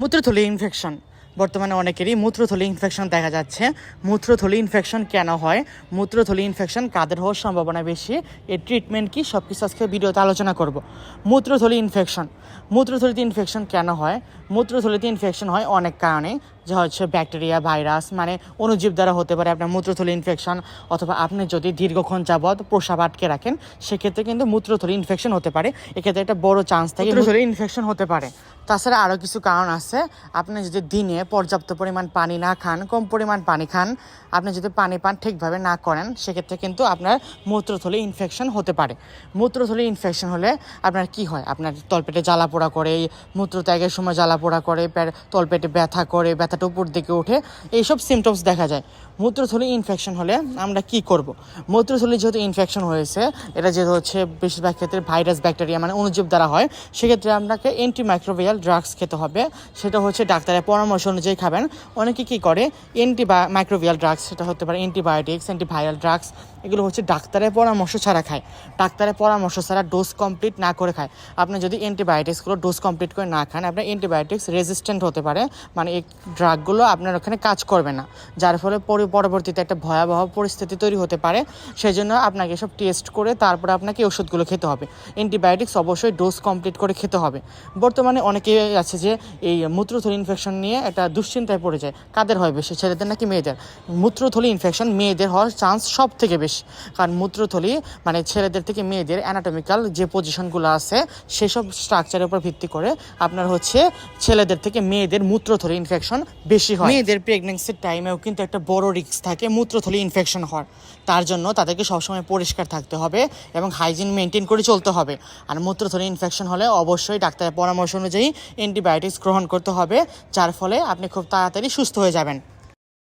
মূত্রথলি infection বর্তমানে অনেকেরই মূত্রথলি infection দেখা যাচ্ছে। মূত্রথলি ইনফেকশন কেন হয়? মূত্রথলি ইনফেকশন কাদের হওয়ার সম্ভাবনা বেশি? এর ট্রিটমেন্ট কি? সব কিছু আজকে ভিডিওতে আলোচনা করব। মূত্রথলি ইনফেকশন মূত্রথলিতে ইনফেকশন কেন হয়? মূত্রথলিতে ইনফেকশন হয় অনেক কারণে। যা হচ্ছে ব্যাকটেরিয়া ভাইরাস মানে অনুজীব দ্বারা হতে পারে আপনার মূত্রথলি ইনফেকশন অথবা আপনি যদি দীর্ঘক্ষণ যাবৎ প্রসাব আটকে রাখেন সেক্ষেত্রে কিন্তু মূত্রথলি ইনফেকশন হতে পারে। এক্ষেত্রে একটা বড় চান্স থাকে মূত্রথলি ইনফেকশন হতে পারে। তাছাড়া আরও কিছু কারণ আছে। আপনি যদি দিনে পর্যাপ্ত পরিমাণ পানি না খান কম পরিমাণ পানি খান আপনি যদি পানি পান ঠিকভাবে না করেন সেক্ষেত্রে কিন্তু আপনার মূত্রথলি ইনফেকশন হতে পারে। মূত্রথলি ইনফেকশন হলে আপনার কি হয়? আপনার তলপেটে জ্বালা পোড়া করে মূত্র ত্যাগের সময় জ্বালা পোড়া করে তলপেটে ব্যথা করে ব্যথাটা উপর দিকে ওঠে এইসব সিমটমস দেখা যায়। মূত্রথলি ইনফেকশন হলে আমরা কি করব? মূত্রথলি যেহেতু ইনফেকশন হয়েছে, এটা যেহেতু হচ্ছে বেশিরভাগ ক্ষেত্রে ভাইরাস ব্যাকটেরিয়া মানে অনুজীব দ্বারা হয়, সেক্ষেত্রে আপনাকে অ্যান্টিমাইক্রোবিয়াল ড্রাগস খেতে হবে। সেটা হচ্ছে ডাক্তারের পরামর্শ অনুযায়ী খাবেন। অনেকে কী করে? অ্যান্টি মাইক্রোবিয়াল ড্রাগস সেটা হতে পারে অ্যান্টিবায়োটিক্স অ্যান্টিভাইরাল ড্রাগস এগুলো হচ্ছে ডাক্তারের পরামর্শ ছাড়া খায়। ডাক্তারের পরামর্শ ছাড়া ডোজ কমপ্লিট না করে খায়। আপনি যদি অ্যান্টিবায়োটিক্সগুলো ডোজ কমপ্লিট করে না খান, আপনার অ্যান্টিবায়োটিক্স রেজিস্ট্যান্ট হতে পারে। মানে এই ড্রাগগুলো আপনার ওখানে কাজ করবে না। যার ফলে পরবর্তীতে একটা ভয়াবহ পরিস্থিতি তৈরি হতে পারে। সেই জন্য আপনাকে সব টেস্ট করে তারপরে আপনাকে ওষুধগুলো খেতে হবে। অ্যান্টিবায়োটিক্স অবশ্যই ডোজ কমপ্লিট করে খেতে হবে। বর্তমানে অনেকে আছে যে এই মূত্রথলি ইনফেকশন নিয়ে একটা দুশ্চিন্তায় পড়ে যায়। কাদের হয় বেশি, ছেলেদের নাকি মেয়েদের? মূত্রথলি ইনফেকশন মেয়েদের হওয়ার চান্স সব থেকে বেশি, কারণ মূত্রথলি মানে ছেলেদের থেকে মেয়েদের অ্যানাটমিক্যাল যে পজিশনগুলো আছে, সেসব স্ট্রাকচারের উপর ভিত্তি করে আপনার হচ্ছে ছেলেদের থেকে মেয়েদের মূত্রথলি ইনফেকশন বেশি হয়। মেয়েদের প্রেগনেন্সির টাইমেও কিন্তু একটা বড় রিস্ক থাকে মূত্রথলি ইনফেকশন হওয়ার। তার জন্য তাদেরকে সবসময় পরিষ্কার থাকতে হবে এবং হাইজিন মেনটেন করে চলতে হবে। আর মূত্রথলি ইনফেকশন হলে অবশ্যই ডাক্তারের পরামর্শ অনুযায়ী অ্যান্টিবায়োটিক্স গ্রহণ করতে হবে, যার ফলে আপনি খুব তাড়াতাড়ি সুস্থ হয়ে যাবেন।